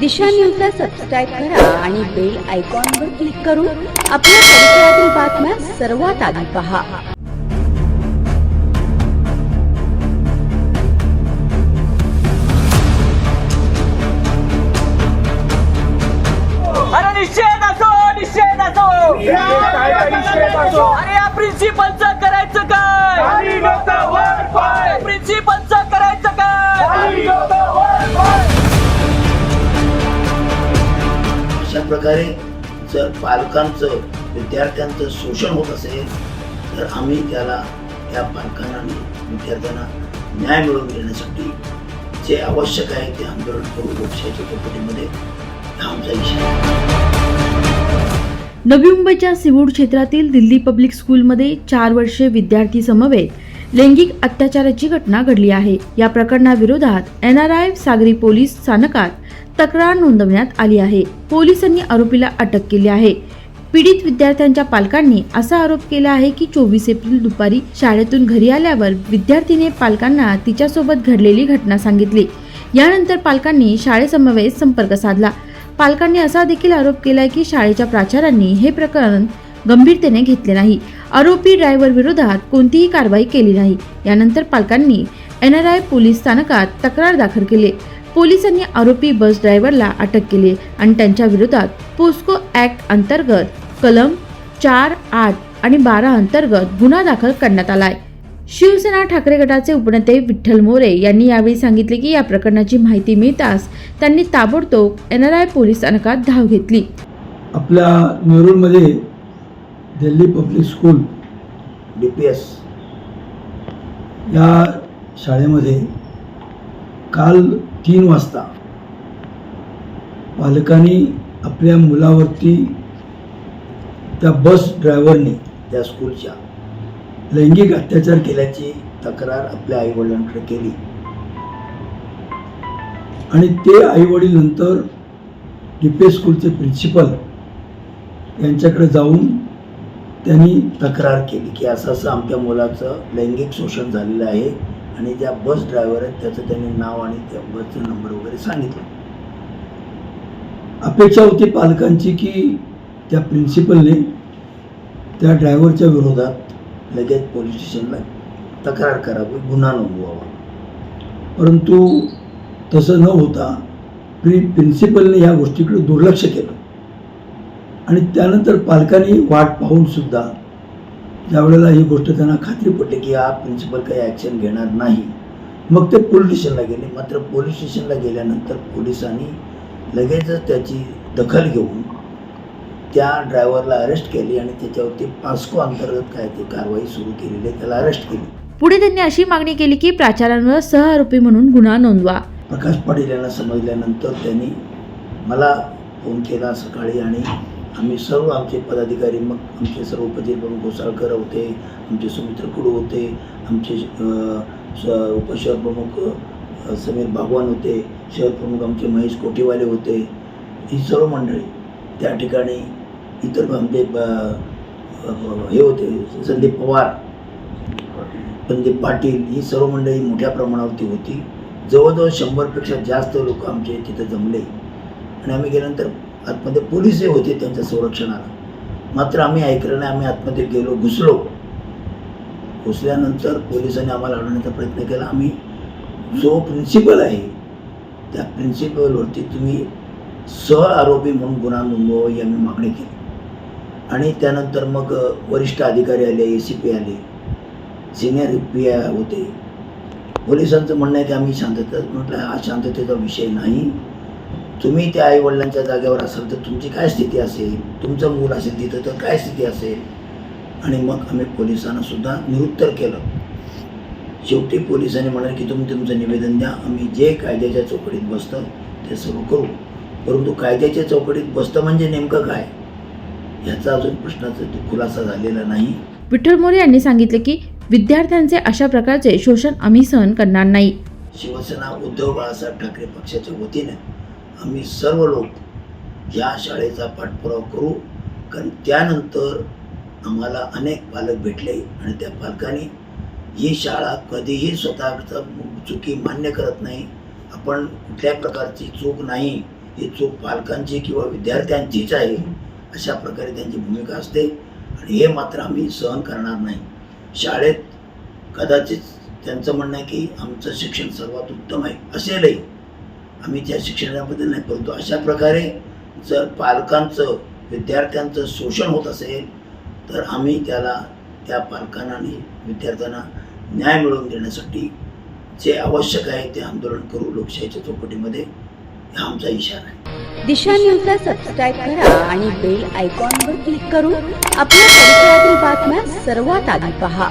दिशा न्यूजला सबस्क्राईब करा आणि बेल आयकॉनवर क्लिक करून आपल्या परिसरातील बातम्या सर्वात आधी पहा. अरे निषेध असो निषेध असो. अरे या प्रिन्सिपलचं प्रकारे जर पालकांचं विद्यार्थ्यांचं शोषण होत असेल तर आम्ही त्याला त्या पालकांना आणि विद्यार्थ्यांना न्याय मिळवून देण्यासाठी जे आवश्यक आहे ते आंदोलन करू लोकशाहीच्या चौकटीमध्ये आमचा इशारा नवी मुंबईच्या सिवूड क्षेत्रातील दिल्ली पब्लिक स्कूलमध्ये चार वर्षे विद्यार्थी समवेत लैंगिक अत्याचाराची घटना घडली आहे. या प्रकरणाविरोधात एन आर आय सागरी पोलीस स्थानकात तक्रार नोंदवण्यात आली आहे. पोलिसांनी आरोपीला अटक केली आहे. पीडित विद्यार्थ्यांच्या पालकांनी असा आरोप केला आहे की चोवीस एप्रिल दुपारी शाळेतून घरी आल्यावर विद्यार्थीने पालकांना तिच्यासोबत घडलेली घटना सांगितली. यानंतर पालकांनी शाळेसमवेत संपर्क साधला. पालकांनी असा देखील आरोप केला की शाळेच्या प्राचार्यांनी हे प्रकरण गंभीरतेने घेतले नाही. आरोपी ड्रायव्हर विरोधात कोणतीही कारवाई केली नाही. यानंतर पालकांनी एन आर आय पोलीस स्थानकात तक्रार दाखल केली. पोलिसांनी आरोपी बस ड्रायव्हरला अटक केली आणि त्यांच्या विरोधात पोस्को ऍक्ट अंतर्गत कलम चार आठ आणि बारा अंतर्गत गुन्हा दाखल करण्यात आलाय. शिवसेना ठाकरे गटाचे उपनेते विठ्ठल मोरे यांनी यावेळी सांगितले की या प्रकरणाची माहिती मिळताच त्यांनी ताबडतोब एन आर आय पोलीस स्थानकात धाव घेतली. आपल्या नेरूळमध्ये Delhi public school D P S या शाळेमध्ये काल तीन वाजता पालकांनी आपल्या मुलावरती त्या बस ड्रायव्हरने त्या स्कूलच्या लैंगिक अत्याचार केल्याची तक्रार आपल्या आईवडिलांकडे केली. आणि ते आईवडील नंतर डी पी स्कूलचे प्रिन्सिपल यांच्याकडे जाऊन त्यांनी तक्रार केली की असं असं आमच्या मुलाचं लैंगिक शोषण झालेलं आहे. आणि ज्या बस ड्रायव्हर आहेत त्याचं त्यांनी नाव आणि त्या बसचा नंबर वगैरे सांगितलं. अपेक्षा होती पालकांची की त्या प्रिन्सिपलने त्या ड्रायव्हरच्या विरोधात लगेच पोलीस स्टेशनला तक्रार करावी गुन्हा नोंदवावा. परंतु तसं न होता प्रि प्रिन्सिपलने ह्या गोष्टीकडे दुर्लक्ष केलं. आणि त्यानंतर पालकांनी वाट पाहून सुद्धा ज्यावेळेला ही गोष्ट त्यांना खात्री पडली की हा प्रिन्सिपल काही ॲक्शन घेणार नाही. मग ते पोलीस स्टेशनला गेले. मात्र पोलीस स्टेशनला गेल्यानंतर पोलिसांनी लगेचच त्याची दखल घेऊन त्या ड्रायव्हरला अरेस्ट केली आणि त्याच्यावरती पास्को अंतर्गत काय ते कारवाई सुरू केलेली आहे त्याला अरेस्ट केली. पुढे त्यांनी अशी मागणी केली की प्राचार्यांवर सहआरोपी म्हणून गुन्हा नोंदवा. प्रकाश पाटील यांना समजल्यानंतर त्यांनी मला फोन केला सकाळी आणि आम्ही सर्व आमचे पदाधिकारी मग आमचे सर्व उपजिल्हा घोसाळकर होते आमचे सुमित्र कुडू होते आमचे स- उपशहर प्रमुख समीर भागवान होते शहर प्रमुख आमचे महेश कोठेवाले होते ही सर्व मंडळी त्या ठिकाणी इतर आमचे हे होते संदीप पवार संदीप पाटील ही सर्व मंडळी मोठ्या प्रमाणावरती होती. जवळजवळ शंभरपेक्षा जास्त लोक आमचे तिथे जमले. आणि आम्ही गेल्यानंतर आतमध्ये पोलीसही होते त्यांच्या संरक्षणाला मात्र आम्ही ऐकलं नाही आम्ही आतमध्ये गेलो घुसलो. घुसल्यानंतर पोलिसांनी आम्हाला अडवण्याचा प्रयत्न केला. आम्ही जो प्रिन्सिपल आहे त्या प्रिन्सिपलवरती तुम्ही सह आरोपी म्हणून गुन्हा नोंदवावा ही आम्ही मागणी केली. आणि त्यानंतर मग वरिष्ठ अधिकारी आले ए सी पी आले सिनियर पी आय होते. पोलिसांचं म्हणणं आहे की आम्ही शांततेत म्हटलं हा शांततेचा विषय नाही. तुम्ही त्या आईवडिलांच्या जागेवर असाल तर तुमची काय स्थिती असेल? तुमचं मूल असेल तिथं तर काय स्थिती असेल? आणि मग आम्ही पोलिसांना सुद्धा निरुत्तर केलं. शेवटी पोलिसांनी म्हणाले की तुम्ही तुमचं निवेदन द्या. आम्ही जे कायद्याच्या चौकडीत बसतं ते सर्व करू. परंतु कायद्याच्या चौकडीत बसतं म्हणजे नेमकं काय? ह्याचा अजून प्रश्नाचा खुलासा झालेला नाही. विठ्ठल मोरे यांनी सांगितले की विद्यार्थ्यांचे अशा प्रकारचे शोषण आम्ही सहन करणार नाही. शिवसेना उद्धव बाळासाहेब ठाकरे पक्षाच्या वतीने आम्ही सर्व लोक या शाळेचा पाठपुरावा करू. कारण त्यानंतर आम्हाला अनेक पालक भेटले आणि त्या पालकांनी ही शाळा कधीही स्वतःचा चुकी मान्य करत नाही. आपण कुठल्या प्रकारची चूक नाही. ही चूक पालकांची किंवा विद्यार्थ्यांचीच आहे. अशा प्रकारे त्यांची भूमिका असते. आणि हे मात्र आम्ही सहन करणार नाही. शाळेत कदाचित त्यांचं म्हणणं आहे की आमचं शिक्षण सर्वात उत्तम आहे. असेलही आम्ही त्या शिक्षणाबद्दल नाही परंतु अशा प्रकारे जर पालकांचं विद्यार्थ्यांचं शोषण होत असेल तर आम्ही त्याला त्या पालकांना आणि विद्यार्थ्यांना न्याय मिळवून देण्यासाठी जे आवश्यक आहे ते आंदोलन करू लोकशाहीच्या चौकटीमध्ये. हा आमचा इशारा आहे. दिशा न्यूजला सबस्क्राईब करा आणि बेल आयकॉनवर क्लिक करून आपल्या परिसरातील बातम्या सर्वात आधी पहा.